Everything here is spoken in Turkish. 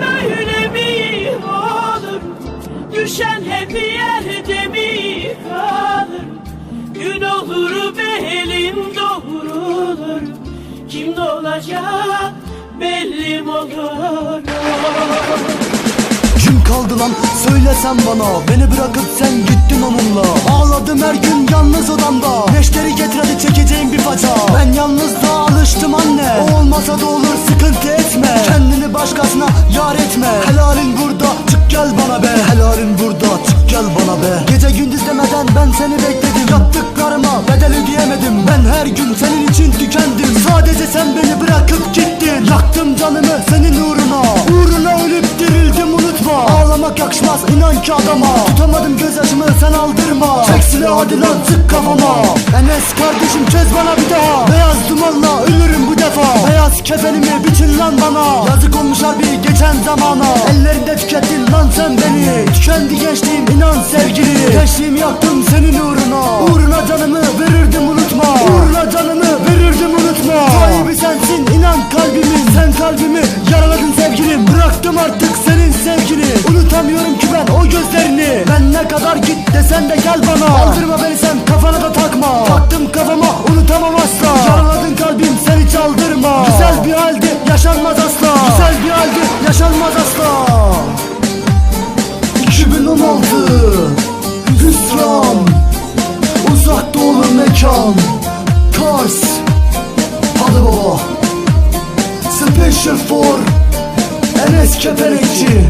böyle mi olur? Düşen hep yerde mi kalır? Gün olur belin doğrulur Kim olacak bellim olur. Kim kaldı lan söylesen bana. Beni bırakıp sen gittin onunla. Ağladım her gün yalnız odamda. Neşteri getir çekeceğim bir paça Ben yalnızlığa alıştım anne. O olmasa da olur sıkıntı etme. Kendini başkasına yar etme. Helalin burada çık gel bana be. Helalin burada çık gel bana be. Gece gündüz demeden ben seni bekledim. Yaptıklarıma bedel ödeyemedim. Ben her gün senin için tükendim. Sadece sen beni bırakıp gittin. Yaktım canımı senin uğruna. Uğruna ölüp dirildim unutma. Ağlamak yakışmaz inan ki adama. Tutamadım gözyaşımı sen aldırma. Çek silahı hadi lan sık kafama. Enes kardeşim çöz bana bir daha. Beyaz dumanla ölürüm bu defa. Beyaz kefenimi biçin lan bana. Yazık olmuş harbi geçen zamana. Ellerinde tükettin lan sen beni. Tükendi gençliğim inan sevgili. Gençliğimi yaktım senin uğruna. Uğruna canımı verirdim unutma. Uğruna canımı verirdim unutma. Sahibi sensin inan kalbimin Sen kalbimi yaraladın sevgilim. Bıraktım artık senin sevgini. Unutamıyorum ki ben o gözlerini. Ben ne kadar git desen de gel bana. Aldırma beni sen kafana da takma. Taktım kafama unutamam asla. Yaraladın kalbim sen hiç aldırma Güzel bir halde yaşanmaz asla yaşanmaz asla. 2016 Hüsran Uzak doğulu mekan Kars Hadi baba. Special for Enes Kepenekçi